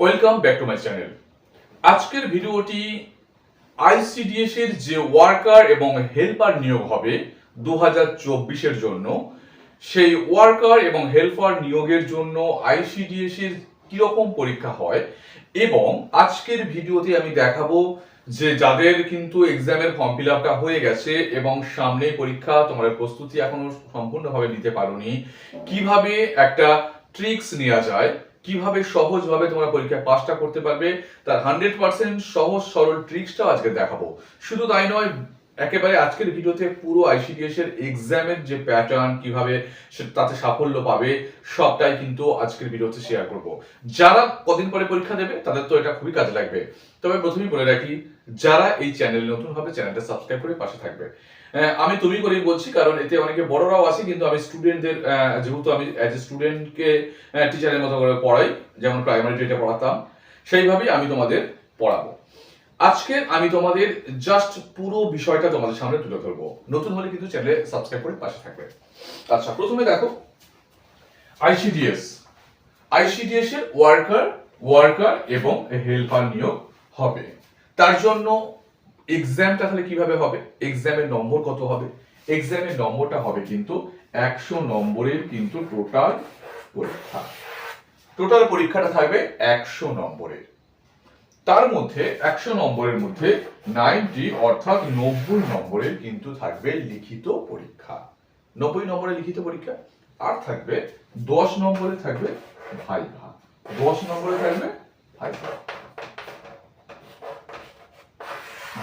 Welcome back to my channel. আজকের ভিডিওটি ICDS এর যে ওয়ার্কার এবং হেল্পার নিয়োগ হবে দু এর জন্য, সেই ওয়ার্কার এবং হেল্পার নিয়োগের জন্য আইসিডিএস এর কীরকম পরীক্ষা হয় এবং আজকের ভিডিওতে আমি দেখাবো যে যাদের কিন্তু এক্সামের ফর্ম ফিল আপটা হয়ে গেছে এবং সামনে পরীক্ষা, তোমার প্রস্তুতি এখনও সম্পূর্ণভাবে নিতে পারোনি। কীভাবে একটা ট্রিক্স নেওয়া যায় কীভাবে সহজভাবে তোমরা পরীক্ষায় পাসটা করতে পারবে, তার হান্ড্রেড পার্সেন্ট সহজ সরল ট্রিক্সটাও আজকে দেখাবো। শুধু তাই নয়, একেবারে আজকের ভিডিওতে পুরো আইসিডিএস এর এক্সামের যে প্যাটার্ন কীভাবে তাতে সাফল্য পাবে, সবটাই কিন্তু আজকের ভিডিওতে শেয়ার করব। যারা কদিন পরে পরীক্ষা দেবে, তাদের তো এটা খুবই কাজে লাগবে। তবে প্রথমেই বলে রাখি, যারা এই চ্যানেল নতুন হবে চ্যানেলটা সাবস্ক্রাইব করে পাশে থাকবে। আমি তুমি করেই বলছি, কারণ এতে অনেকে বড়রাও আছে, কিন্তু আমি স্টুডেন্টদের যেহেতু আমি অ্যাজ এ স্টুডেন্টকে টিচারের মতো করে পড়াই, যেমন প্রাইমারি যেটা পড়াতাম, সেইভাবেই আমি তোমাদের পড়াবো। আজকে আমি তোমাদের জাস্ট পুরো বিষয়টা তোমাদের সামনে তুলে ধরবো। নতুন হলে কিন্তু চ্যানেলে সাবস্ক্রাইব করে পাশে থাকবে। আচ্ছা প্রথমে দেখো আইসিডিএস আইসিডিএস এর ওয়ার্কার ওয়ার্কার এবং হেল্পার নিয়োগ হবে। তার জন্য এক্সামটা তাহলে কীভাবে হবে? এক্সামের নম্বর কত হবে? এক্সামের নম্বরটা হবে কিন্তু একশো নম্বরের কিন্তু টোটাল পরীক্ষা। টোটাল পরীক্ষাটা থাকবে একশো নম্বরের। তার মধ্যে একশো নম্বরের মধ্যে নাইনটি অর্থাৎ নব্বই নম্বরের কিন্তু থাকবে লিখিত পরীক্ষা। নব্বই নম্বরের লিখিত পরীক্ষা। আর থাকবে দশ নম্বরে থাকবে ভাইভা। দশ নম্বরে থাকবে ভাইভা।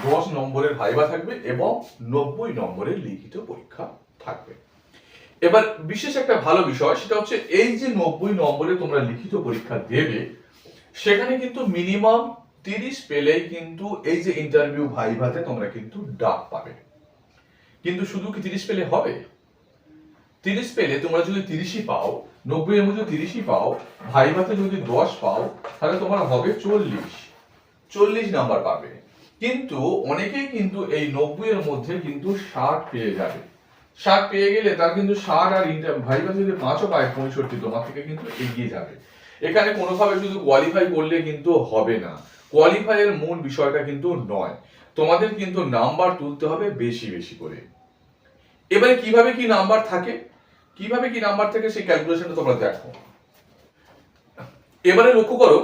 দশ নম্বরের ভাইভা থাকবে এবং নব্বই নম্বরের লিখিত পরীক্ষা থাকবে। এবার বিশেষ একটা ভালো বিষয়, সেটা হচ্ছে এই যে নব্বই নম্বরে তোমরা লিখিত পরীক্ষা দেবে, সেখানে কিন্তু মিনিমাম তিরিশ পেলেই কিন্তু এই যে ইন্টারভিউ ভাইভাতে তোমরা কিন্তু ডাক পাবে। কিন্তু শুধু কি তিরিশ পেলে হবে? তিরিশ পেলে তোমরা যদি তিরিশই পাও, নব্বই এর মধ্যে তিরিশই পাও, ভাইভাতে যদি দশ পাও, তাহলে তোমার হবে চল্লিশ। চল্লিশ নাম্বার পাবে। কিন্তু অনেকেই কিন্তু এই নব্বই এর মধ্যে কিন্তু ষাট পেয়ে যাবে। ষাট পেয়ে গেলে তার কিন্তু ষাট আর ইন্টার ভাইভা যদি পাঁচও পায় পঁয়ষট্টি, তোমার থেকে কিন্তু এগিয়ে যাবে। এখানে কোনোভাবে শুধু কোয়ালিফাই করলে কিন্তু হবে না। কোয়ালিফাই এর মূল বিষয়টা কিন্তু নয়। তোমাদের কিন্তু নাম্বার তুলতে হবে বেশি বেশি করে। এবারে কীভাবে কি নাম্বার থাকে? কীভাবে কি নাম্বার থাকে সেই ক্যালকুলেশনটা তোমরা দেখো। এবারে লক্ষ্য করো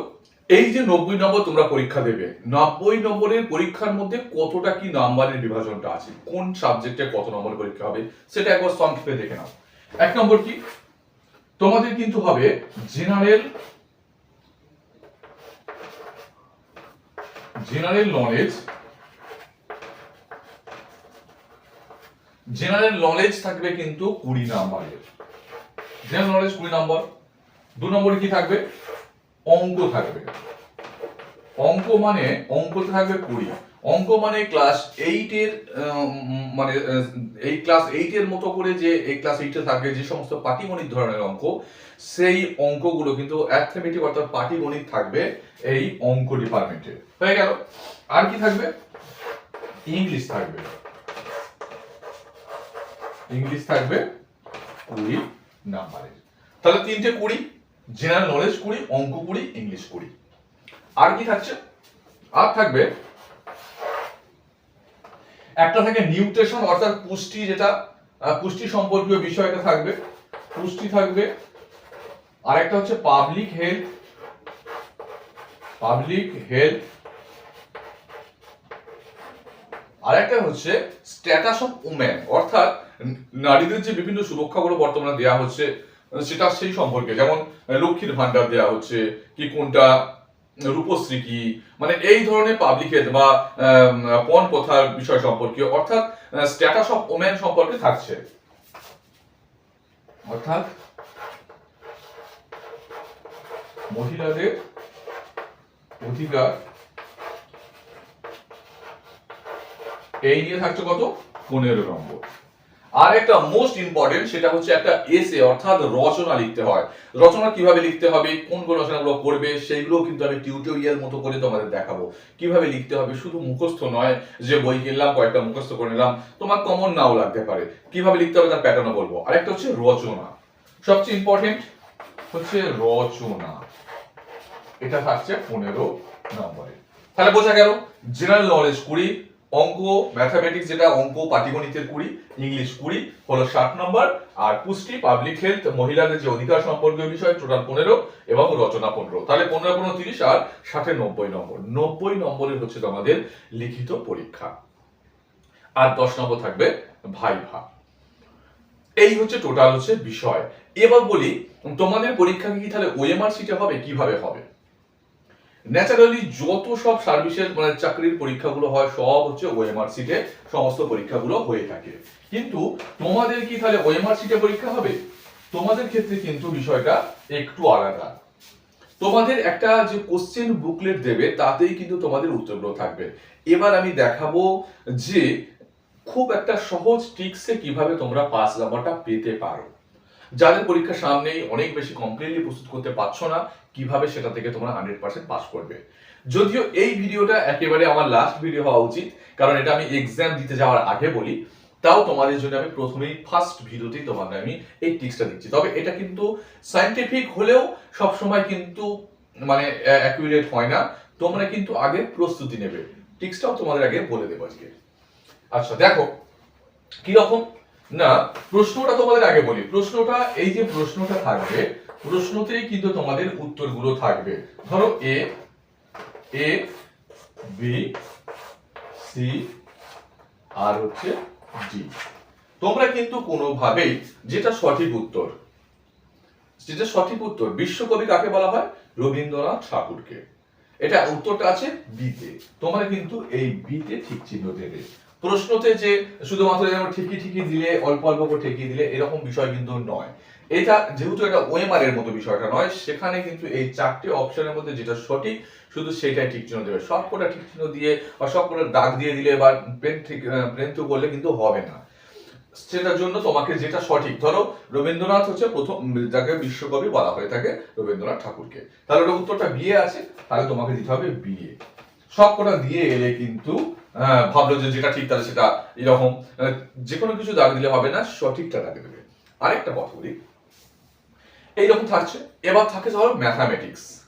এই যে নব্বই নম্বর তোমরা পরীক্ষা দেবে, নব্বই নম্বরের পরীক্ষার মধ্যে কতটা কি নাম্বারের বিভাজনটা আছে? কোন সাবজেক্টে কত নম্বর পরীক্ষা হবে? সেটা একবার সংক্ষেপে দেখে নাও। এক নম্বর কি? তোমাদের কিন্তু হবে general general knowledge general knowledge থাকবে কিন্তু কুড়ি নাম্বারের। জেনারেল নলেজ কুড়ি নম্বর। দু নম্বরে কি থাকবে? অঙ্ক থাকবে। অঙ্ক মানে অঙ্ক থাকবে কুড়ি। অঙ্ক মানে ক্লাস এইটের মানে এই ক্লাস এইটের মতো করে যে, এই ক্লাস এইটে থাকে যে সমস্ত পাটিগণিত ধরনের অঙ্ক, সেই অঙ্কগুলো কিন্তু অ্যাথমেটিক অর্থাৎ পাটিগণিত থাকবে এই অঙ্ক ডিপার্টমেন্টে হয়ে গেল। আর কি থাকবে? ইংলিশ থাকবে। ইংলিশ থাকবে কুড়ি নাম্বারের তাহলে তিনটে কুড়ি। জেনারেল নলেজ কুড়ি অঙ্ক কুড়ি ইংলিশ কুড়ি আর কি থাকছে? আর থাকবে? একটা থাকে নিউট্রিশন, অর্থাৎ পুষ্টি যেটা পুষ্টি সম্পর্কীয় বিষয়টা থাকবে। পুষ্টি থাকবে। আর একটা হচ্ছে পাবলিক হেলথ পাবলিক হেলথ আর একটা হচ্ছে স্ট্যাটাস অফ উমেন অর্থাৎ নারীদের যে বিভিন্ন সুরক্ষাগুলো বর্তমানে দেওয়া হচ্ছে সেটা সেই সম্পর্কে। যেমন লক্ষ্মীর ভান্ডার দেওয়া হচ্ছে, কি কোনটা, রূপশ্রী কি মানে এই ধরনের পাবলিক হেলথ বা পণ প্রথার বিষয় সম্পর্কে অর্থাৎ স্ট্যাটাস অফ ওমেন সম্পর্কে থাকছে। অর্থাৎ, মহিলাদের অধিকার এই নিয়ে থাকছে কত? পনেরো নম্বর। আর একটা মোস্ট ইম্পর্টেন্ট সেটা হচ্ছে একটা এসে অর্থাৎ রচনা লিখতে হয়। রচনা কীভাবে লিখতে হবে, কোন কোন রচনাগুলো করবে সেইগুলো কিন্তু আমি টিউটোরিয়াল মতো করে তোমাদের দেখাবো। কীভাবে লিখতে হবে, শুধু মুখস্থ নয়, যে বই কিনলাম, কয়েকটা মুখস্থ করে নিলাম, তোমার কমন নাও লাগতে পারে। কীভাবে লিখতে হবে তার প্যাটার্নও বলব। আর একটা হচ্ছে রচনা। সবচেয়ে ইম্পর্টেন্ট হচ্ছে রচনা। এটা থাকছে পনেরো নম্বরে। তাহলে বোঝা গেল জেনারেল নলেজ কুড়ি অঙ্ক ম্যাথামেটিক্স যেটা, অঙ্ক, পাটিগণিতের কুড়ি ইংলিশ কুড়ি, হলো ষাট নম্বর, আর পুষ্টি পাবলিক হেলথ মহিলাদের যে অধিকার সম্পর্কীয় বিষয় টোটাল পনেরো এবং রচনা পনেরো। তাহলে পনেরো পনেরো, তিরিশ আর ষাটে নব্বই নম্বর। নব্বই নম্বরের হচ্ছে তোমাদের লিখিত পরীক্ষা। আর দশ নম্বর থাকবে ভাইভা। এই হচ্ছে টোটাল হচ্ছে বিষয়। এবার বলি, তোমাদের পরীক্ষা কি তাহলে ওএমআর সিটে হবে, কীভাবে হবে? ন্যাচারালি যত সব সার্ভিসের মানে চাকরির পরীক্ষাগুলো হয়, সব হচ্ছে ওএমআর সিটে সমস্ত পরীক্ষাগুলো হয়ে থাকে। কিন্তু তোমাদের কি তাহলে ওএমআর সিটে পরীক্ষা হবে? তোমাদের ক্ষেত্রে কিন্তু বিষয়টা একটু আলাদা। তোমাদের একটা যে কোশ্চেন বুকলেট দেবে, তাতেই কিন্তু তোমাদের উত্তরগুলো থাকবে। এবার আমি দেখাবো যে খুব একটা সহজ টিক্সে কীভাবে তোমরা পাস নাম্বারটা পেতে পারো। যাদের পরীক্ষা সামনেই অনেক বেশি কমপ্লিটলি প্রস্তুত করতে পারছ না, কীভাবে সেটা থেকে তোমরা হান্ড্রেড পার্সেন্ট পাস করবে। যদিও এই ভিডিওটা একেবারে আমার লাস্ট ভিডিও হওয়া উচিত, কারণ এটা আমি এক্সাম দিতে যাওয়ার আগে বলি, তাও তোমাদের জন্য আমি প্রথমেই ফার্স্ট ভিডিওতেই তোমাকে আমি এই টিক্সটা দিচ্ছি। তবে এটা কিন্তু সাইন্টিফিক হলেও সব সময় কিন্তু মানে অ্যাকুরেট হয় না। তোমরা কিন্তু আগে প্রস্তুতি নেবে। টিক্সটাও তোমাদের আগে বলে দেবো আজকে। আচ্ছা দেখো কি রকম না, প্রশ্নটা তোমাদের আগে বলি। প্রশ্নটা, এই যে প্রশ্নটা থাকবে, প্রশ্নতেই কিন্তু তোমাদের উত্তরগুলো থাকবে। ধরো এ এ বি সি আর হচ্ছে ডি তোমরা কিন্তু কোনোভাবেই যেটা সঠিক উত্তর, যেটা সঠিক উত্তর, বিশ্বকবি কাকে বলা হয়? রবীন্দ্রনাথ ঠাকুরকে। এটা উত্তরটা আছে বিতে তোমরা কিন্তু এই বিতে ঠিক চিহ্ন দেবে। প্রশ্নতে যে শুধুমাত্র যেমন ঠিকই ঠিকই দিলে, অল্প অল্প করে ঠেকিয়ে দিলে এরকম বিষয় কিন্তু নয়। এটা যেহেতু এটা ওএমআর এর মতো বিষয়টা নয়, সেখানে কিন্তু এই চারটি অপশনের মধ্যে যেটা সঠিক, শুধু সেটাই ঠিক চিহ্ন দেবে। সব কটা ঠিক চিহ্ন দিয়ে বা সব কটা দাগ দিয়ে দিলে বা পেন ঠিক পেন তো করলে কিন্তু হবে না। সেটার জন্য তোমাকে যেটা সঠিক, ধরো রবীন্দ্রনাথ হচ্ছে প্রথম, যাকে বিশ্বকবি বলা হয়ে থাকে রবীন্দ্রনাথ ঠাকুরকে। তাহলে ওটা উত্তরটা বিয়ে আছে, তাহলে তোমাকে দিতে হবে বিয়ে সব কটা দিয়ে এলে কিন্তু ভাবলো যে যেটা ঠিক তাহলে সেটা এরকম। আহ, যে কোনো কিছু দাগ দিলে হবে না সঠিকটা দাগে দেবে। আরেকটা কথা বলি এইরকম থাকছে। এবার থাকে ধরো ম্যাথামেটিক্স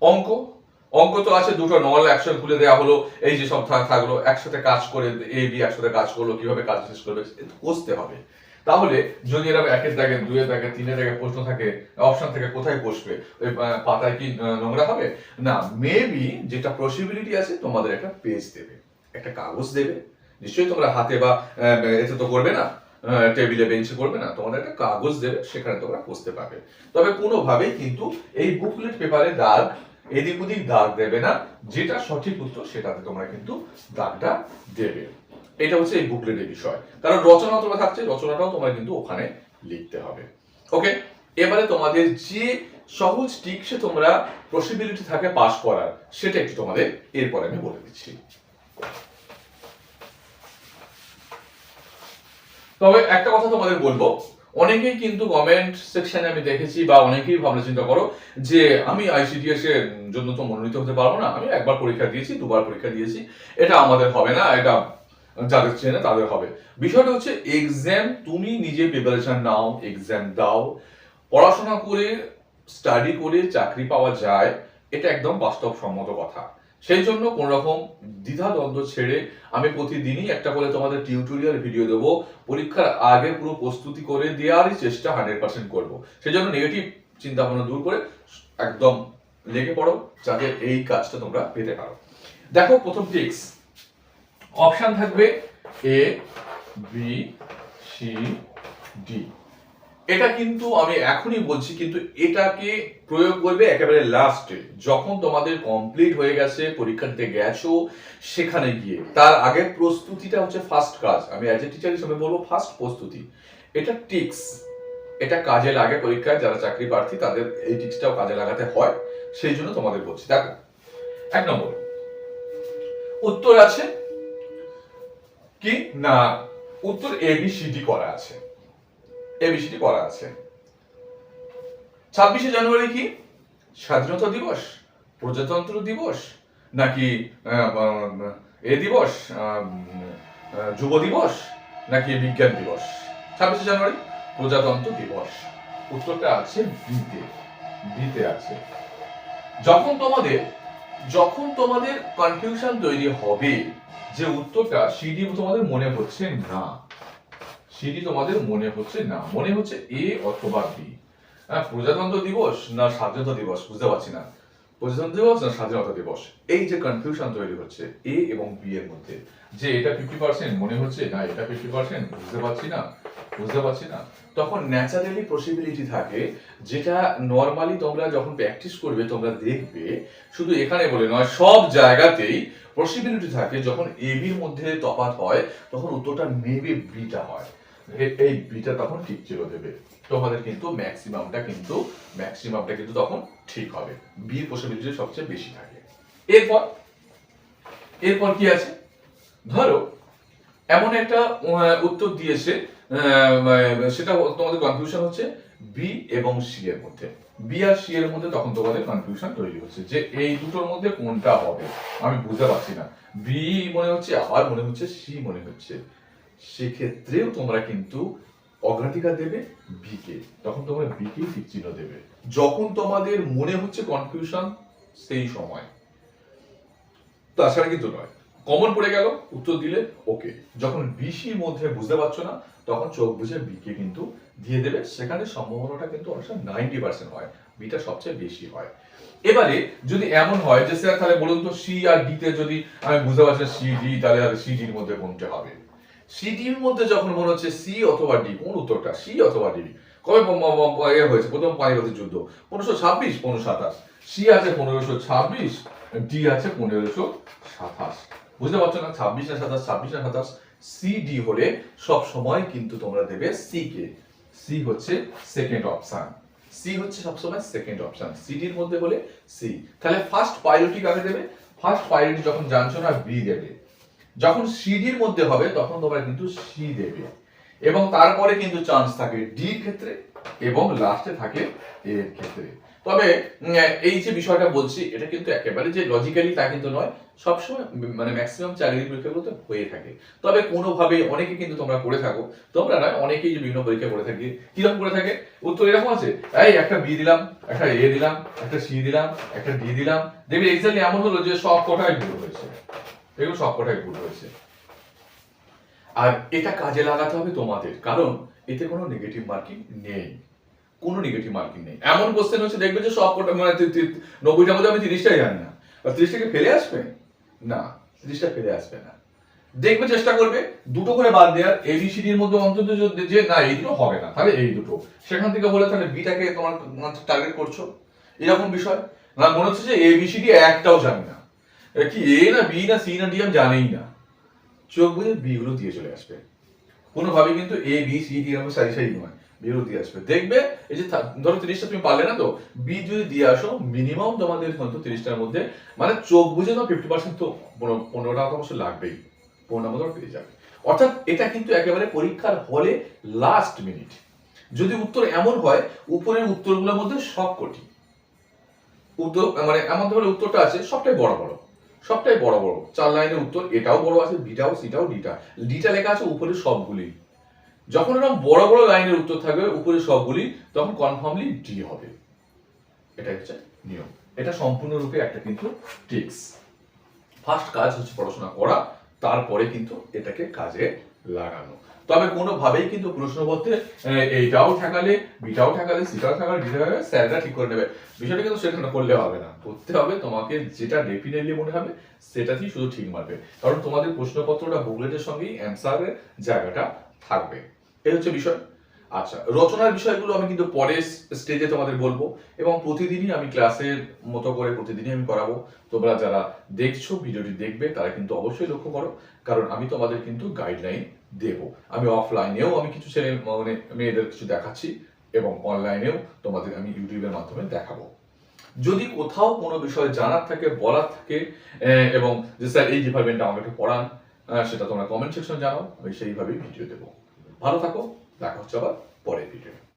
অঙ্ক। অঙ্ক তো আছে দুটো নল অ্যাকশন খুলে দেওয়া হলো। এই যে সব থাকল একসাথে কাজ করে এ বি একসাথে কাজ করল কীভাবে কাজ শেষ করবে কষতে হবে। তাহলে যদি এরকম একের দাগে দুয়ের দাগে তিনের দাগে প্রশ্ন থাকে অপশন থেকে কোথায় বসবে? ওই পাতায় কি নোংরা হবে? না মেবি যেটা পসিবিলিটি আছে তোমাদের একটা পেজ দেবে। একটা কাগজ দেবে। নিশ্চয়ই তোমরা হাতে বা এতে তো করবে না টেবিলে বেঞ্চে করবে না, তোমাদের একটা কাগজ দেবে, সেখানে তোমরা বসতে পারবে। তবে কোনোভাবেই কিন্তু এই বুকলেট পেপারে দাগ, এদিক ওদিক দাগ দেবে না, যেটা সঠিক উত্তর সেটাতে তোমরা কিন্তু দাগটা দেবে। এটা হচ্ছে এই বুকলেটের বিষয়। কারণ রচনা তোমরা থাকছে, রচনাটাও তোমরা কিন্তু ওখানে লিখতে হবে। ওকে এবারে তোমাদের যে সহজ টিক্সে তোমরা পসিবিলিটি থাকে পাস করার, সেটা একটু তোমাদের এরপরে আমি বলে দিচ্ছি। তবে একটা কথা তোমাদের বলব। অনেকেই কিন্তু কমেন্ট সেকশনে আমি দেখেছি বা অনেকেই ভাবনা চিন্তা করো যে আমি আইসিডিএস এর জন্য তো মনোনীত হতে পারব না। আমি একবার পরীক্ষা দিয়েছি, দুবার পরীক্ষা দিয়েছি। এটা আমাদের হবে না, এটা যাদের চেনে তাদের হবে। বিষয়টা হচ্ছে এক্সাম তুমি নিজে প্রিপারেশন নাও এক্সাম দাও। পড়াশোনা করে স্টাডি করে চাকরি পাওয়া যায়, এটা একদম বাস্তবসম্মত কথা। সেই জন্য কোন রকম দ্বিধা দ্বন্দ্ব ছেড়ে আমি প্রতিদিনই একটা করে তোমাদের টিউটোরিয়াল ভিডিও দেবো। পরীক্ষার আগে পুরো প্রস্তুতি করে দেওয়ারই চেষ্টা হান্ড্রেড পার্সেন্ট করব। সেই জন্য নেগেটিভ চিন্তা ভাবনা দূর করে একদম লেগে পড়ো, যাতে এই কাজটা তোমরা পেতে পারো। দেখো প্রথম টিক্স অপশন থাকবে এ বি সি ডি এটা কিন্তু আমি এখনই বলছি, কিন্তু এটাকে প্রয়োগ করবে একেবারে লাস্টে যখন তোমাদের কমপ্লিট হয়ে গেছে পরীক্ষা দিতে গেছো, সেখানে গিয়ে। তার আগে প্রস্তুতিটা হচ্ছে ফার্স্ট কাজ। আমি অ্যাজ এ টিচার হিসেবে বলব ফার্স্ট প্রস্তুতি। এটা টিক্স এটা কাজে লাগে পরীক্ষায়, যারা চাকরি প্রার্থী, তাদের এই টিক্সটাও কাজে লাগাতে হয়। সেই জন্য তোমাদের বলছি। দেখো, এক নম্বর। উত্তর আছে কি? না, উত্তর এ বি সি করা আছে। এবিসিডি করা আছে। ছাব্বিশে জানুয়ারি কি? স্বাধীনতা দিবস? প্রজাতন্ত্র দিবস? নাকি এ দিবস? যুব দিবস? নাকি বিজ্ঞান দিবস? ছাব্বিশে জানুয়ারি, প্রজাতন্ত্র দিবস। উত্তরটা আছে বিতে বিতে আছে। যখন তোমাদের যখন তোমাদের কনফিউশন তৈরি হবে, যে উত্তরটা সিডি তোমাদের মনে হচ্ছে না সিডি তোমাদের মনে হচ্ছে না। মনে হচ্ছে এ অথবা বি। হ্যাঁ প্রজাতন্ত্র দিবস না স্বাধীনতা দিবস বুঝতে পারছি না। প্রজাতন্ত্র দিবস না স্বাধীনতা দিবস? এই যে কনফিউশন তৈরি হচ্ছে এ এবং বি এর মধ্যে, যে এটা ফিফটি পার্সেন্ট মনে হচ্ছে না, এটা ফিফটি পার্সেন্ট বুঝতে পারছি না, বুঝতে পারছি না। তখন ন্যাচারালি পসিবিলিটি থাকে যেটা নর্মালি তোমরা যখন প্র্যাকটিস করবে, তোমরা দেখবে, শুধু এখানে বলে নয়, সব জায়গাতেই পসিবিলিটি থাকে যখন এ বির মধ্যে তফাৎ হয়, তখন উত্তরটা মেবি বিটা হয়। এই বিটা তখন ঠিক ছিল দেবে তোমাদের কিন্তু ম্যাক্সিমামটা কিন্তু ম্যাক্সিমামটা কিন্তু তখন ঠিক হবে। বির পসিবিলিটি সবচেয়ে বেশি থাকে। এরপর এরপর কি আছে? ধরো, এমন একটা উত্তর দিয়েছে সেটা তোমাদের কনফিউশন হচ্ছে বি এবং সি এর মধ্যে। বি আর সি এর মধ্যে তখন তোমাদের কনফিউশন তৈরি হচ্ছে যে এই দুটোর মধ্যে কোনটা হবে? আমি বুঝতে পারছি না। বি মনে হচ্ছে আর মনে হচ্ছে সি মনে হচ্ছে সেক্ষেত্রেও তোমরা কিন্তু অগ্রাধিকার দেবে বি কে তখন তোমরা বি কে ঠিক চিহ্ন দেবে। যখন তোমাদের মনে হচ্ছে কনফিউশন সেই সময়। তাছাড়া কিন্তু নয়। কমন পড়ে গেল, উত্তর দিলে ওকে যখন বিসির মধ্যে বুঝতে পারছ না, তখন চোখ বুঝে বিকে কিন্তু দিয়ে দেবে। সেখানে সম্ভাবনাটা কিন্তু অনেক সময় নাইনটি পার্সেন্ট হয়। বিটা সবচেয়ে বেশি হয়। এবারে যদি এমন হয় যে, স্যার, তাহলে বলুন তো সি আর ডি তে যদি আমি বুঝতে পারছি সি ডি তাহলে সি ডির মধ্যে কোনটা হবে। সি ডির মধ্যে যখন মনে হচ্ছে সি অথবা ডি, কোন উত্তরটা? সি অথবা ডি কবে এ হয়েছে? প্রথম পানিপথের যুদ্ধ। পনেরোশো ছাব্বিশ পনেরো সাতাশ। সি আছে পনেরোশো ছাব্বিশ, ডি আছে পনেরোশো সাতাশ। বুঝতে পারছ না? ছাব্বিশ না সাতাশ, ছাব্বিশ না সাতাশ, সি, ডি হলে সব সময় কিন্তু তোমরা দেবে সি কে। সি হচ্ছে সেকেন্ড অপশন সি হচ্ছে সবসময় সেকেন্ড অপশন সিডির মধ্যে হলে সি। তাহলে ফার্স্ট প্রায়োরিটি কাকে দেবে? ফার্স্ট প্রায়োরিটি যখন জানছো না বি দেবে। যখন সিডির মধ্যে হবে, তখন তোমরা কিন্তু সি দেবে। এবং তারপরে কিন্তু চান্স থাকে ডির ক্ষেত্রে এবং লাস্টে থাকে এর ক্ষেত্রে। তবে এই যে বিষয়টা বলছি, এটা কিন্তু একেবারে যে লজিক্যালি তা কিন্তু নয়। সবসময় মানে ম্যাক্সিমাম চাকরি পরীক্ষাগুলোতে হয়ে থাকে। তবে কোনোভাবে অনেকে কিন্তু তোমরা করে থাকো। তোমরা নয় অনেকেই যে বিভিন্ন পরীক্ষা করে থাকি, কীরকম করে থাকে? উত্তর এরকম আছে, এই, একটা বি দিলাম, একটা এ দিলাম, একটা সি দিলাম, একটা ডি দিলাম। দেখবি এক্স্যাক্টলি এমন হলো যে সব কটাই ভুল হয়েছে। এগুলো সব কটাই ভুল হয়েছে। আর এটা কাজে লাগাতে হবে তোমাদের, কারণ এতে কোনো নেগেটিভ মার্কিং নেই। কোনো নেগেটিভ মার্কিং নেই। এমন কোশ্চেন হচ্ছে, দেখবে যে সব কটা মানে নব্বইটার মধ্যে আমি তিরিশটাই জানি না। তিরিশটাকে ফেলে আসবে? না, তিরিশটা ফেলে আসবে না। দেখবে চেষ্টা করবে, দুটো করে বাদ দেওয়ার এবিসিডির মধ্যে অন্তত যে না, এই দুটো হবে না। তাহলে এই দুটো। সেখান থেকে বলে তাহলে বিটাকে তোমার টার্গেট করছ? এরকম বিষয়। না, মনে হচ্ছে যে এবিসিডি একটাও জানি না। কি, এ না, বি না, সি না, ডি, আমি জানিই না। চোখ বুঝে বি দিয়ে চলে আসবে। কোনোভাবে কিন্তু এ, বি, সি, ডি এরকম সারি সারি নয় বিরো দিয়ে আসবে। দেখবে, এই যে ধরো তিরিশটা তুমি পারলে না তো, বি যদি দিয়ে আসো মিনিমাম তোমাদের হয়তো তিরিশটার মধ্যে মানে চোখ বুঝে তো ফিফটি পার্সেন্ট তো পনেরো- পনেরোটা তো অবশ্য লাগবেই পনেরো মতো পেয়ে যাবে। অর্থাৎ এটা কিন্তু একেবারে পরীক্ষার হলে লাস্ট মিনিট যদি উত্তর এমন হয়, উপরের উত্তরগুলোর মধ্যে সব কটি উত্তর মানে এমন ধরনের উত্তরটা আছে, সবটাই বড় বড়। সবটাই বড় বড়। চার লাইনের উত্তর এটাও বড় আছে, বিটাও, সিটাও, ডিটা। ডিটা লেখা আছে উপরে সবগুলি। যখন এরকম বড় বড় লাইনের উত্তর থাকবে উপরে সবগুলি, তখন কনফার্মলি ডি হবে। এটা হচ্ছে নিয়ম। এটা সম্পূর্ণরূপে একটা কিন্তু টিক্স ফার্স্ট কাজ হচ্ছে পড়াশোনা করা, তারপরে কিন্তু এটাকে কাজে লাগানো। তবে কোনোভাবেই কিন্তু প্রশ্নপত্রে এইটাও ঠেকালে, বিটাও ঠেকালে, সিটাও ঠেকালে, ডিটা ঠেকালে স্যাররা ঠিক করে নেবে। বিষয়টা কিন্তু সেখানে করলে হবে না। করতে হবে তোমাকে যেটা ডেফিনেটলি মনে হবে, সেটাতেই শুধু ঠিক মারবে। কারণ তোমাদের প্রশ্নপত্রটা বুকলেটের সঙ্গেই অ্যান্সারের জায়গাটা থাকবে। এই হচ্ছে বিষয়। আচ্ছা রচনার বিষয়গুলো আমি কিন্তু পরের স্টেজে তোমাদের বলব এবং প্রতিদিনই আমি ক্লাসের মতো করে প্রতিদিনই আমি করাবো। তোমরা যারা দেখছ, ভিডিওটি দেখবে, তারা কিন্তু অবশ্যই লক্ষ্য করো, কারণ আমি তোমাদের কিন্তু গাইডলাইন দেব। আমি অফলাইনেও আমি কিছু ছেলে মানে মেয়েদের কিছু দেখাচ্ছি এবং অনলাইনেও তোমাদের আমি ইউটিউবের মাধ্যমে দেখাবো। যদি কোথাও কোনো বিষয় জানার থাকে, বলার থাকে এবং যে স্যার এই ডিপার্টমেন্টটা আমাকে পড়ান সেটা তোমরা কমেন্ট সেকশনে জানাও, আমি সেইভাবেই ভিডিও দেবো। ভালো থাকো। দেখা হচ্ছে আবার পরের ভিডিও